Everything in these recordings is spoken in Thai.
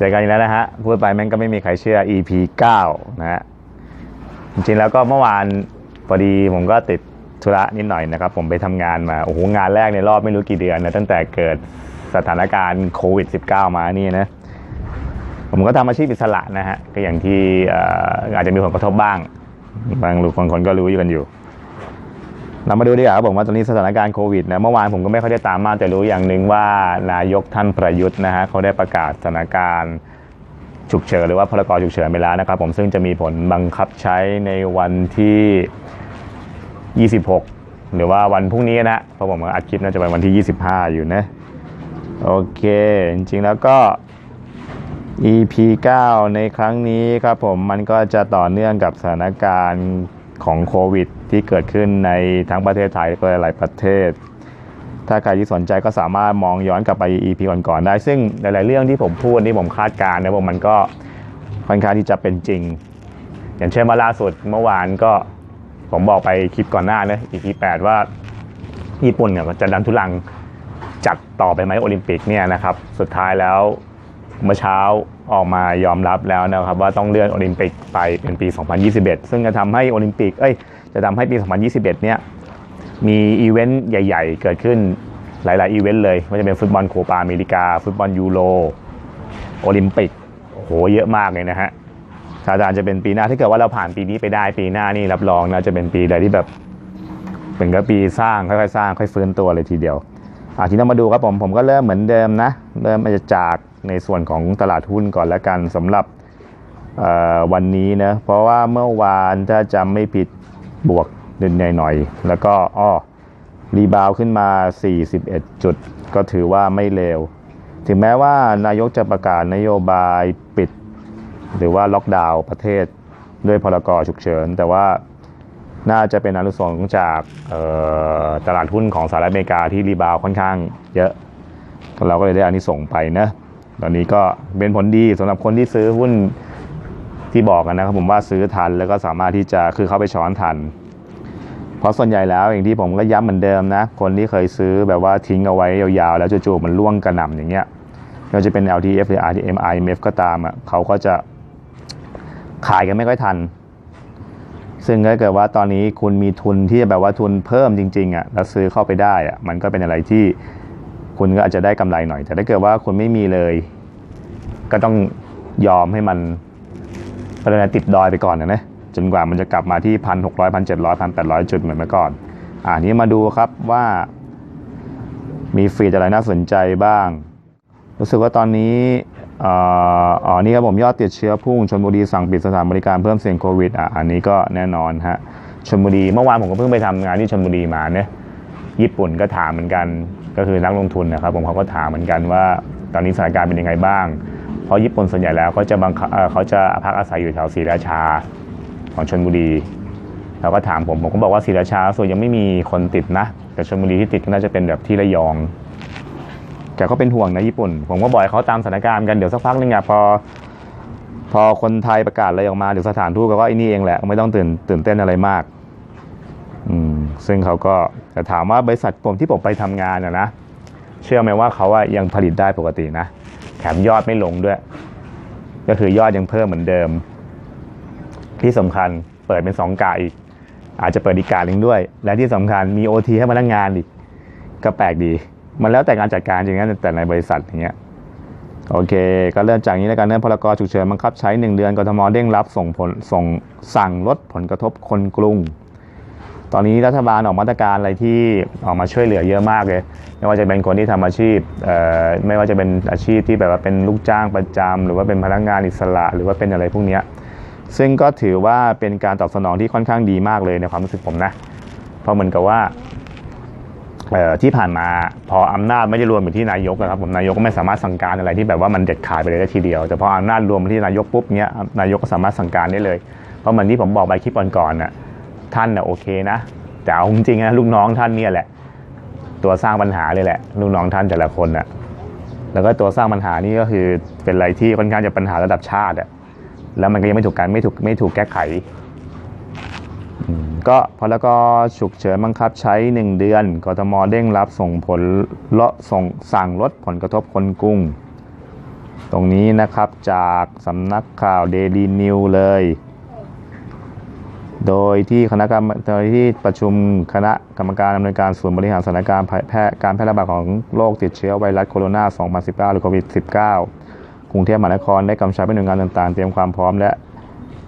จอกันอีกแล้วนะฮะ พูดไปแม่งก็ไม่มีใครเชื่อ EP 9 นะฮะ จริงๆแล้วก็เมื่อวานพอดีผมก็ติดธุระนิดหน่อยนะครับ ผมไปทำงานมา โอ้โห งานแรกในรอบไม่รู้กี่เดือนนะตั้งแต่เกิดสถานการณ์โควิด -19 มานี่นะ ผมก็ทำอาชีพอิสระนะฮะ ก็อย่างที่อาจจะมีผลกระทบบ้าง บางบางคนก็รู้อยู่กันอยู่ เรามาดูดีกว่าครับผมว่าตอนนี้สถานการณ์โควิดนะเมื่อวานผมก็ไม่ค่อยได้ตามมากแต่รู้อย่างหนึ่งว่านายกท่านประยุทธ์นะฮะเขาได้ประกาศสถานการณ์ฉุกเฉินหรือว่าพรกฉุกเฉินไปแล้วนะครับผมซึ่งจะมีผลบังคับใช้ในวันที่ 26 หรือว่าวันพรุ่งนี้นะเพราะผมอัดคลิปน่าจะเป็นวันที่ 25 อยู่นะโอเค จริงๆแล้วก็ EP 9 ในครั้งนี้ครับผมมันก็จะต่อเนื่องกับสถานการณ์ ของโควิด ที่เกิดขึ้นในทั้งประเทศไทยและหลายประเทศ ถ้าใครที่สนใจก็สามารถมองย้อนกลับไป EP ก่อนๆได้ ซึ่งหลาย ๆ เรื่องที่ผมพูดที่ผมคาดการณ์นะผมมันก็ค่อนข้างที่จะเป็นจริง อย่างเช่นว่าล่าสุดเมื่อวานก็ผมบอกไปคลิปก่อนหน้านะ EP 8 ว่าญี่ปุ่นเนี่ยจะดันทุลังจัดต่อไปไหมโอลิมปิกเนี่ยนะครับ สุดท้ายแล้วเมื่อเช้า ออกมายอมรับแล้วนะครับว่าต้องเลื่อนโอลิมปิกไปเป็นปี 2021 ซึ่งจะทำให้โอลิมปิกเอ้ยจะทำให้ปี 2021 เนี่ยมีอีเวนต์ใหญ่ ๆ เกิดขึ้นหลาย ๆ อีเวนต์เลยว่าจะเป็นฟุตบอลโคปาอเมริกา ฟุตบอลยูโรโอลิมปิกโหเยอะมากเลยนะฮะอาจารย์จะเป็นปีหน้าถ้าเกิดว่าเราผ่านปีนี้ไปได้ปีหน้านี่รับรองนะจะเป็นปีใดที่แบบเป็นก็ปีสร้างค่อยๆสร้างค่อยฟื้นตัวเลยทีเดียวอะทีนี้มาดูครับผมผมก็เริ่มเหมือนเดิมนะ เริ่มมาจาก ในส่วนของตลาดหุ้นก่อนแล้วกันสำหรับวันนี้นะเพราะว่าเมื่อวานถ้าจำไม่ผิดบวกนิดหน่อยๆแล้วก็อ้อรีบาวขึ้นมา 41 จุด ก็ถือว่าไม่เลวถึงแม้ว่านายกจะประกาศนโยบายปิด หรือว่าล็อกดาวน์ประเทศด้วยพรกฉุกเฉิน แต่ว่าน่าจะเป็นอนุสงส์จากตลาดหุ้นของสหรัฐอเมริกาที่รีบาวค่อนข้างเยอะ เราก็เลยได้อานิสงส์ไปนะ ตอนนี้ก็เป็นผลดีสำหรับคนที่ซื้อหุ้นที่บอกกันนะครับผมว่าซื้อทันแล้วก็สามารถที่จะคือเข้าไปช้อนทัน เพราะส่วนใหญ่แล้วอย่างที่ผมก็ย้ำเหมือนเดิมนะ คนที่เคยซื้อแบบว่าทิ้งเอาไว้ยาวๆ แล้วจู่ๆมันล่วงกระหน่ำอย่างเงี้ยไม่ว่าจะเป็น LTF หรือ RTM IMF ก็ตามอะเขาก็จะขายกันไม่ค่อยทัน ซึ่งถ้าเกิดว่าตอนนี้คุณมีทุนที่แบบว่าทุนเพิ่มจริงๆอะแล้วซื้อเข้าไปได้อะมันก็เป็นอะไรที่ คุณก็อาจจะได้กำไรหน่อย แต่ถ้าเกิดว่าคุณไม่มีเลย ก็ต้องยอมให้มันอะไรนะติดดอยไปก่อนนะนะจนกว่ามันจะกลับมาที่พันหกร้อยพันเจ็ดร้อยพันแปดร้อยจุดเหมือนเมื่อก่อน อ่านี้มาดูครับว่า มีฟีดอะไรน่าสนใจบ้าง รู้สึกว่าตอนนี้อ๋อนี่ครับผมยอดติดเชื้อพุ่งชนบุรีสั่งปิดสถานบริการเพิ่มเสี่ยงโควิดอะอันนี้ก็แน่นอนฮะชนบุรีเมื่อวานผมก็เพิ่งไปทำงานที่ชนบุรีมาเนี่ยญี่ปุ่นก็ถามเหมือนกัน ก็คือนักลงทุนนะครับผมเขาก็ถามเหมือนกันว่า ตอนนี้สถานการณ์เป็นยังไงบ้าง เพราะญี่ปุ่นส่วนใหญ่แล้วเขาจะบังเอ่อเขาจะพักอาศัยอยู่แถวศรีราชาของชนบุรีเขาก็ถามผมผมก็บอกว่าศรีราชาส่วนยังไม่มีคนติดนะ แต่ชนบุรีที่ติดก็น่าจะเป็นแบบที่ระยองแต่ก็เป็นห่วงนะญี่ปุ่น ผมก็บอกเขาตามสถานการณ์กันเดี๋ยวสักพักนึงอะพอพอคนไทยประกาศอะไรออกมาหรือสถานทูตก็ว่าไอ้นี่เองแหละไม่ต้องตื่นตื่นเต้นอะไรมาก อืมซึ่งเขาก็แต่ถามว่าบริษัทผมที่ผมไปทำงานอะนะเชื่อไหมว่าเขาอะยังผลิตได้ปกตินะแถมยอดไม่ลงด้วย ก็คือยอดยังเพิ่มเหมือนเดิม ที่สำคัญเปิดเป็นสองกะอีก อาจจะเปิดอีกกะหนึ่งด้วย และที่สำคัญมี OT ให้พนักงานอีกก็แปลกดี มันแล้วแต่การจัดการจริงๆนแต่ในบริษัทอย่างเงี้ยโอเค ก็เริ่มจากนี้แล้วกันเนื่องพรกฉุกเฉินบังคับใช้ 1 เดือนกทมเร่งรับส่งผลส่งสั่งลดผลกระทบคนกรุง ตอนนี้รัฐบาลออกมาตรการอะไรที่ออกมาช่วยเหลือเยอะมากเลย ไม่ว่าจะเป็นคนที่ทำอาชีพไม่ว่าจะเป็นอาชีพที่แบบว่าเป็นลูกจ้างประจำหรือว่าเป็นพนักงานอิสระ หรือว่าเป็นอะไรพวกนี้ซึ่งก็ถือว่าเป็นการตอบสนองที่ค่อนข้างดีมากเลยในความรู้สึกผมนะ เพราะเหมือนกับว่าที่ผ่านมาพออำนาจไม่ได้รวมอยู่ที่นายกนะครับผมนายกก็ไม่สามารถสั่งการอะไรที่แบบว่ามันเด็ดขาดไปเลยได้ทีเดียว แต่พออำนาจรวมที่นายกปุ๊บเนี้ยนายกก็สามารถสั่งการได้เลย เพราะเหมือนที่ผมบอกไปคลิปก่อนๆน่ะ ท่านน่ะโอเคนะแต่เอาจริงๆนะลูกน้องท่านเนี่ยแหละ ตัวสร้างปัญหาเลยแหละลูกน้องท่านแต่ละคนน่ะแล้วก็ตัวสร้างปัญหานี่ก็คือเป็นอะไรที่ค่อนข้างจะปัญหาระดับชาติอะแล้วมันก็ยังไม่ถูกการไม่ถูกไม่ถูกแก้ไขก็พรกฉุกเฉินบังคับใช้ 1 เดือนกทมเร่งรับส่งผลเลาะส่งสั่งลดผลกระทบคนกรุงตรงนี้นะครับจากสำนักข่าวเดลีนิวเลย โดยที่คณะกรรมโดยที่ประชุมคณะกรรมการดำเนินการส่วนบริหารสถานการณ์แพร่การแพร่ระบาดของโรคติดเชื้อไวรัสโคโรนา 2019 หรือโควิด -19 กรุงเทพมหานครได้กำชับให้หน่วยงานต่างๆ เตรียมความพร้อมและ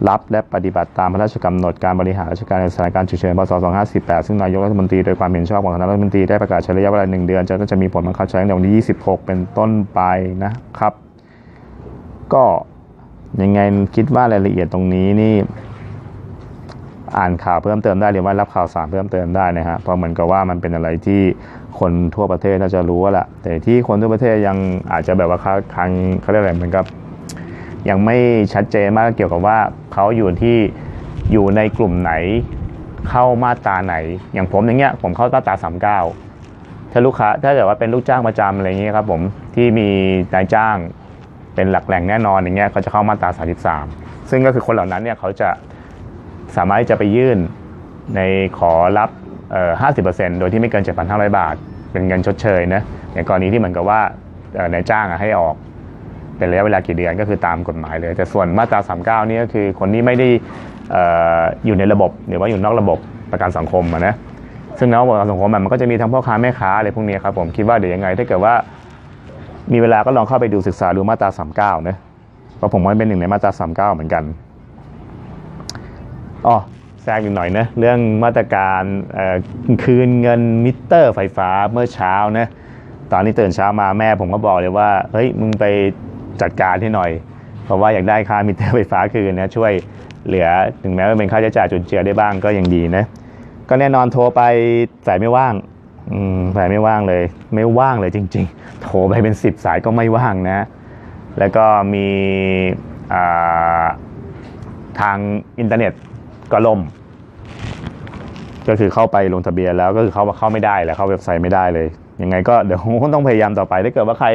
รับและปฏิบัติตามพระราชกำหนดการบริหารราชการในสถานการณ์ฉุกเฉิน พศ 2548 ซึ่งนายกรัฐมนตรีโดยความเห็นชอบของคณะรัฐมนตรีได้ประกาศใช้ระยะเวลาหนึ่งเดือน จะจะมีผลบังคับใช้ในวันที่ 26 เป็นต้นไปนะครับ ก็ยังไงคิดว่ารายละเอียดตรงนี้นี่ อ่านข่าวเพิ่มเติมได้หรือว่ารับข่าวสารเพิ่มเติมได้นะฮะเพราะเหมือนกับว่ามันเป็นอะไรที่คนทั่วประเทศน่าจะรู้ว่าแหละแต่ที่คนทั่วประเทศยังอาจจะแบบว่าเขาทางเขาเรียกอะไรเหมือนกับ ยังไม่ชัดเจนมากเกี่ยวกับว่าเขาอยู่ที่อยู่ในกลุ่มไหนเข้ามาตราไหน อย่างผมอย่างเงี้ยผมเข้ามาตรา39ถ้าลูกค้าถ้าเกิดว่าเป็นลูกจ้างประจำอะไรเงี้ยครับผมที่มีนายจ้างเป็นหลักแหล่งแน่นอนอย่างเงี้ยเขาจะเข้ามาตรา33 ซึ่งก็คือคนเหล่านั้นเนี่ยเขาจะ สามารถที่จะไปยื่นในขอรับ 50%โดยที่ไม่เกิน 7,500 บาท เป็นเงินชดเชยนะในกรณีที่เหมือนกับว่านายจ้างให้ออก เป็นระยะเวลากี่เดือนก็คือตามกฎหมายเลย แต่ส่วนมาตรา 39 นี่ก็คือคนที่ไม่ได้อยู่ในระบบหรือว่าอยู่นอกระบบประกันสังคมนะซึ่งนอกระบบประกันสังคมมันก็จะมีทั้งพ่อค้าแม่ค้าอะไรพวกนี้ครับผมคิดว่าเดี๋ยวยังไงถ้าเกิดว่ามีเวลาก็ลองเข้าไปดูศึกษาดูมาตรา 39นะเพราะผมว่าเป็นหนึ่งในมาตรา 39 เหมือนกัน อ๋อแทรกอีกหน่อยนะเรื่องมาตรการคืนเงินมิเตอร์ไฟฟ้าเมื่อเช้านะตอนนี้ตื่นเช้ามาแม่ผมก็บอกเลยว่าเฮ้ยมึงไปจัดการให้หน่อย เพราะว่าอยากได้ค่ามิเตอร์ไฟฟ้าคืนนะช่วยเหลือถึงแม้ว่าเป็นค่าใช้จ่ายจุนเจือได้บ้างก็ยังดีนะก็แน่นอนโทรไปสายไม่ว่างอืมสายไม่ว่างเลย ไม่ว่างเลยจริง ๆ โทรไปเป็น 10 สายก็ไม่ว่างนะ แล้วก็มีทางอินเทอร์เน็ต ก็ล่ม ก็คือเข้าไปลงทะเบียนแล้วก็คือเข้าเข้าไม่ได้แล้วเข้าเว็บไซต์ไม่ได้เลยยังไงก็เดี๋ยวคงต้องพยายามต่อไปถ้าเกิดว่าใคร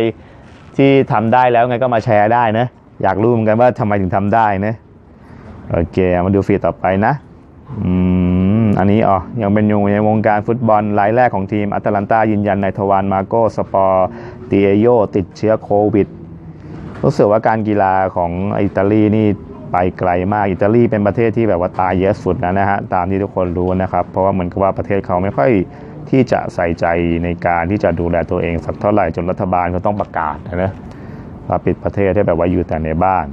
ที่ทำได้แล้วไงก็มาแชร์ได้นะ อยากรู้เหมือนกันว่าทำไมถึงทำได้นะโอเคมาดูฟีดต่อไปนะอืมอันนี้อ๋อยังเป็นอยู่ในวงการฟุตบอลรายแรกของทีมอัตแลนตายืนยันในทวานมาโกสปอร์ติเอโยติดเชื้อโควิดรู้สึกว่าการกีฬาของอิตาลีนี่ ไปไกลมากอิตาลีเป็นประเทศที่แบบว่าตายเยอะสุดนะนะฮะตามที่ทุกคนรู้นะครับ เพราะว่าเหมือนกับว่าประเทศเขาไม่ค่อยที่จะใส่ใจในการที่จะดูแลตัวเองสักเท่าไหร่จนรัฐบาลเขาต้องประกาศนะว่าปิดประเทศให้แบบว่าอยู่แต่ในบ้าน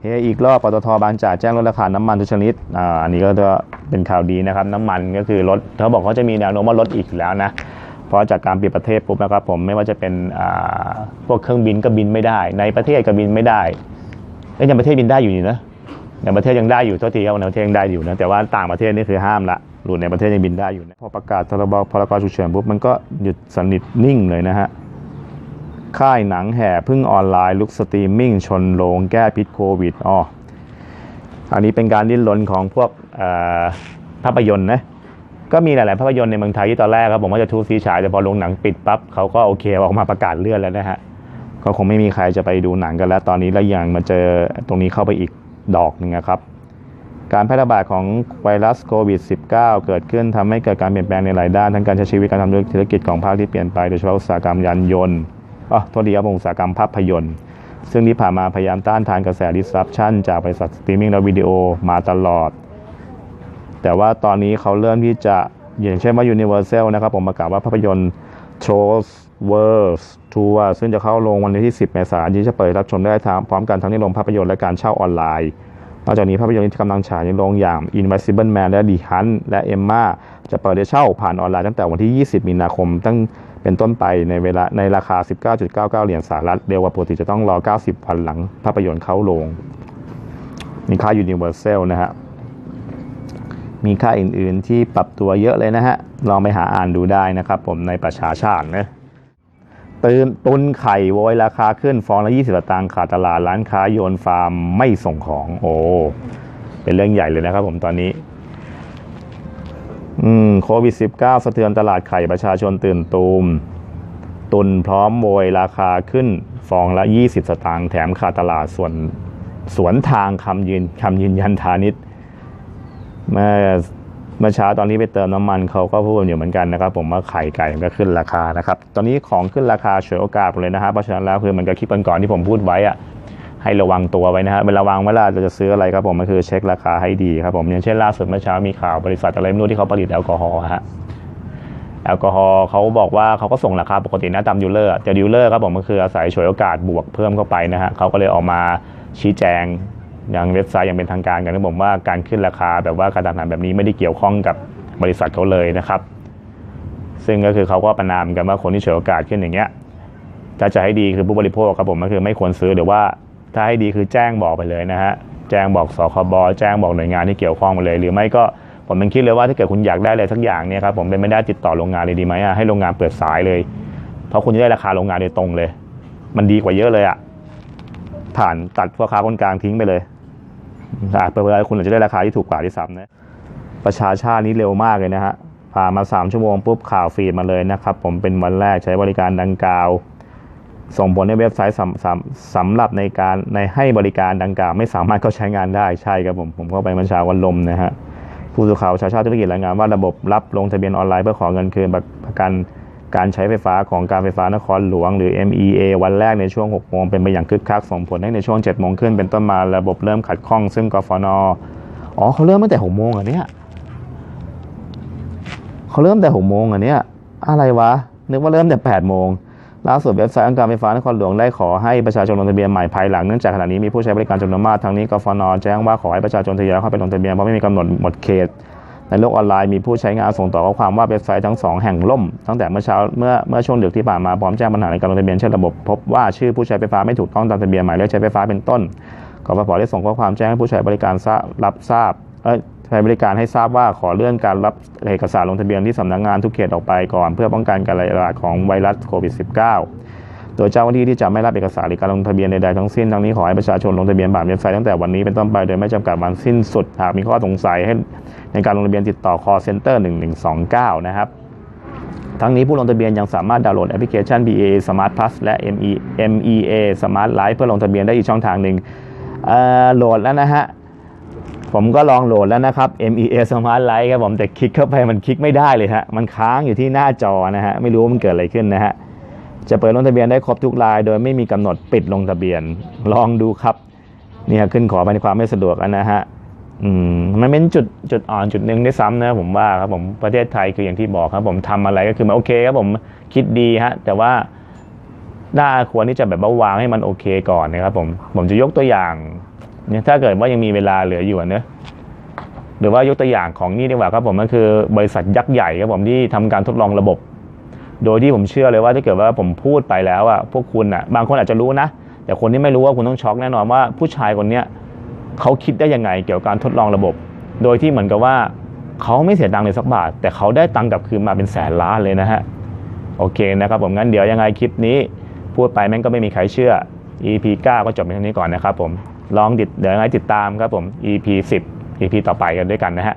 เฮอีกรอบปตทบางจากแจ้งลดราคาน้ำมันทุกชนิดอ่าอันนี้ก็จะเป็นข่าวดีนะครับน้ำมันก็คือลดเขาบอกเขาจะมีแนวโน้มว่าลดอีกแล้วนะเพราะจากการปิดประเทศปุ๊บนะครับผมไม่ว่าจะเป็นอ่าพวกเครื่องบินก็บินไม่ได้ ในประเทศก็บินไม่ได้ เอ้ยในประเทศบินได้อยู่นี่นะในประเทศยังได้อยู่เท่าทีครับในประเทศยังได้อยู่นะแต่ว่าต่างประเทศนี่คือห้ามละหลุดในประเทศยังบินได้อยู่นะพอประกาศพรบพรกฉุกเฉินปุ๊บมันก็หยุดสนิทนิ่งเลยนะฮะค่ายหนังแห่พึ่งออนไลน์ลุกสตรีมมิ่งชนโรงแก้พิษโควิดอ๋ออันนี้เป็นการดิ้นรนของพวกภาพยนตร์นะก็มีหลาย ๆ ภาพยนตร์ในเมืองไทยที่ตอนแรกครับผมว่าจะทูซีฉายแต่พอลงหนังปิดปั๊บเขาก็โอเคออกมาประกาศเลื่อนแล้วนะฮะ ก็คงไม่มีใครจะไปดูหนังกันแล้ว ตอนนี้แล้วยังมาเจอตรงนี้เข้าไปอีกดอกหนึ่งนะครับ การแพร่ระบาดของไวรัสโควิด -19 เกิดขึ้นทำให้เกิดการเปลี่ยนแปลงในหลายด้าน ทั้งการใช้ชีวิตการทำธุรกิจของภาคที่เปลี่ยนไปโดยเฉพาะอุตสาหกรรมยานยนต์อ๋อโทษดีครับอุตสาหกรรมภาพยนตร์ ซึ่งที่ผ่านมาพยายามต้านทานกระแส disruption จากบริษัทสตรีมมิ่งและวิดีโอมาตลอด แต่ว่าตอนนี้เขาเริ่มที่จะอย่างเช่นว่า Universal นะครับผมประกาศว่าภาพยนตร์ Trolls World Tour ซึ่งจะเข้าลงวันที่ 10 เมษายนที่จะเปิดรับชมได้ทางพร้อมกันทั้งในโรงภาพยนตร์และการเช่าออนไลน์นอกจากนี้ภาพยนตร์ที่กำลังฉายในโรงอย่าง Invisible Man และ The Hunt และ Emma จะเปิดให้เช่าผ่านออนไลน์ตั้งแต่วันที่ 20 มีนาคม ตั้งเป็นต้นไปในเวลาในราคา 19.99 เหรียญสหรัฐเร็วกว่าปกติจะต้องรอ 90 วันหลังภาพยนตร์เข้าโรงมีค่า Universal นะฮะมีค่าอื่นๆที่ปรับตัวเยอะเลยนะฮะลองไปหาอ่านดูได้นะครับผมในประชาชาตินะ ตื่นตุนไข่โวยราคาขึ้นฟองละ 20สตางค์ขาดตลาดร้านค้าโยนฟาร์มไม่ส่งของ โอ้เป็นเรื่องใหญ่เลยนะครับผมตอนนี้ อืมโควิด -19 สะเทือนตลาดไข่ประชาชนตื่นตูม ตุนพร้อมโวยราคาขึ้นฟองละ 20 สตางค์แถมขาดตลาดส่วนสวนทางคำยืนคำยืนยันทานิต เมื่อเช้าตอนที่ไปเติมน้ำมันเขาก็พูดอยู่เหมือนกันนะครับ ผมว่าไข่ไก่มันก็ขึ้นราคานะครับ ตอนนี้ของขึ้นราคาเฉวยโอกาสเลยนะฮะเพราะฉะนั้นแล้วคือมันก็คลิปก่อนๆที่ผมพูดไว้อะให้ระวังตัวไว้นะฮะเวลาวางเวลาเราจะซื้ออะไรครับผมมันคือเช็คราคาให้ดีครับผมอย่างเช่นล่าสุดเมื่อเช้ามีข่าวบริษัทอะไรไม่รู้ที่เขาผลิตแอลกอฮอล์ฮะแอลกอฮอล์เขาบอกว่าเขาก็ส่งราคาปกตินะตามดีลเลอร์แต่ดีลเลอร์ครับผมก็คืออาศัยฉวยโอกาสบวกเพิ่มเข้าไปนะฮะเขาก็เลยออกมาชี้แจง อย่างเว็บไซต์อย่างเป็นทางการกันนะผมว่าการขึ้นราคาแบบว่าการตลาดแบบนี้ไม่ได้เกี่ยวข้องกับบริษัทเขาเลยนะครับ ซึ่งก็คือเขาก็ประนามกันว่าคนที่เฉวยโอกาสขึ้นอย่างเงี้ยถ้าจะให้ดีคือผู้บริโภคครับผมก็คือไม่ควรซื้อหรือว่าถ้าให้ดีคือแจ้งบอกไปเลยนะฮะแจ้งบอกสคบแจ้งบอกหน่วยงานที่เกี่ยวข้องไปเลย หรือไม่ก็ผมเป็นคิดเลยว่าถ้าเกิดคุณอยากได้อะไรสักอย่างเนี่ยครับผมเป็นไม่ได้ติดต่อโรงงานเลยดีไหมอะให้โรงงานเปิดสายเลย เพราะคุณจะได้ราคาโรงงานโดยตรงเลย มันดีกว่าเยอะเลยอะผ่านตัดพ่อค้าคนกลางทิ้งไปเลย อะเปิดเผยคุณอาจจะได้ราคาที่ถูกกว่าที่ซ้ำนะประชาชาตินี้เร็วมากเลยนะฮะผ่านมา 3 ชั่วโมงปุ๊บข่าวฟีดมาเลยนะครับ ผมเป็นวันแรกใช้บริการดังกล่าว ส่งผลให้เว็บไซต์สำสำสำหรับในการในให้บริการดังกล่าว ไม่สามารถเข้าใช้งานได้ใช่ครับผมผมเข้าไปเมันชาวันลมนะฮะผู้สื่อข่าวประชาชาติธุรกิจรายงานว่าระบบรับลงทะเบียนออนไลน์เพื่อขอเงินคืนประกัน การใช้ไฟฟ้าของการไฟฟ้านครหลวงหรือ MEA วันแรกในช่วง 6 โมงเป็นไปอย่างคึกคักส่งผลให้ในช่วง 7 โมงขึ้นเป็นต้นมาระบบเริ่มขัดข้องซึ่งกฟนอ๋อเขาเริ่มตั้งแต่ 6 โมงเหรอเนี่ยเขาเริ่มแต่ 6 โมงเหรอเนี่ยอะไรวะ นึกว่าเริ่มแต่ 8 โมงล่าสุดเว็บไซต์องค์การไฟฟ้านครหลวงได้ขอให้ประชาชนลงทะเบียนใหม่ภายหลังเนื่องจากขณะนี้มีผู้ใช้บริการจำนวนมากทั้งนี้กฟนแจ้งว่าขอให้ประชาชนทยอยเข้าไปลงทะเบียนเพราะไม่มีกำหนดหมดเขต ในโลกออนไลน์มีผู้ใช้งานส่งต่อข้อความว่าเว็บไซต์ทั้งสองแห่งล่ม ตั้งแต่เมื่อเช้าเมื่อเมื่อช่วงดึกที่ผ่านมาพร้อมแจ้งปัญหาในการลงทะเบียนเช่นระบบ พบว่าชื่อผู้ใช้ไฟฟ้าไม่ถูกต้องตามทะเบียนหมายเลขใช้ไฟฟ้าเป็นต้นกฟผได้ส่งข้อความแจ้งให้ผู้ใช้บริการทราบรับทราบเอ้ยใช้บริการให้ทราบว่าขอเลื่อนการรับเอกสารลงทะเบียนที่สำนักงานทุกเขตออกไปก่อน เพื่อป้องกันการระบาดของไวรัสโควิด -19 โดยเจ้าหน้าที่ที่จะไม่รับเอกสารหรือการลงทะเบียนใดๆทั้งสิ้นทั้งนี้ขอให้ประชาชนลงทะเบียนผ่านเว็บไซต์ตั้งแต่วันนี้เป็นต้นไปโดยไม่จำกัดวันสิ้นสุดหากมีข้อสงสัยให้ในการลงทะเบียนติดต่อ call center 1129 นะครับทั้งนี้ผู้ลงทะเบียนยังสามารถดาวน์โหลดแอปพลิเคชัน BA Smart Plus และ ME MEA Smart Life เพื่อลงทะเบียนได้อีกช่องทางหนึ่งโหลดแล้วนะฮะ ผมก็ลองโหลดแล้วนะครับ MEA Smart Life ครับผมแต่คลิกเข้าไปมันคลิกไม่ได้เลยฮะ มันค้างอยู่ที่หน้าจอนะฮะ ไม่รู้ว่ามันเกิดอะไรขึ้นนะฮะ จะเปิดลงทะเบียนได้ครบทุกราย โดยไม่มีกำหนดปิดลงทะเบียน ลองดูครับนี่ฮะขึ้นขอไปในความไม่สะดวกนะฮะอืมมันเป็นจุดจุดอ่อนจุดหนึ่งด้วยซ้ำนะผมว่าครับผมประเทศไทยคืออย่างที่บอกครับ ผมทำอะไรก็คือมันโอเคครับผมคิดดีฮะแต่ว่าน่าควรที่จะแบบว่าวางให้มันโอเคก่อนนะครับผมผมจะยกตัวอย่างเนี่ยถ้าเกิดว่ายังมีเวลาเหลืออยู่นะหรือว่ายกตัวอย่างของนี่ดีกว่าครับผมก็คือบริษัทยักษ์ใหญ่ครับผมที่ทำการทดลองระบบ โดยที่ผมเชื่อเลยว่าถ้าเกิดว่าผมพูดไปแล้วอะพวกคุณอะบางคนอาจจะรู้นะ แต่คนที่ไม่รู้ว่าคุณต้องช็อกแน่นอนว่าผู้ชายคนเนี้ยเขาคิดได้ยังไงเกี่ยวกับการทดลองระบบ โดยที่เหมือนกับว่าเขาไม่เสียตังค์เลยสักบาท แต่เขาได้ตังค์กลับคืนมาเป็นแสนล้านเลยนะฮะโอเคนะครับผมงั้นเดี๋ยวยังไงคลิปนี้ พูดไปแม่งก็ไม่มีใครเชื่อ EP 9 ก็จบเพียงเท่านี้ก่อนนะครับผมลองติดเดี๋ยวยังไงติดตามครับผม EP 10 EP ต่อไปกันด้วยกันนะฮะ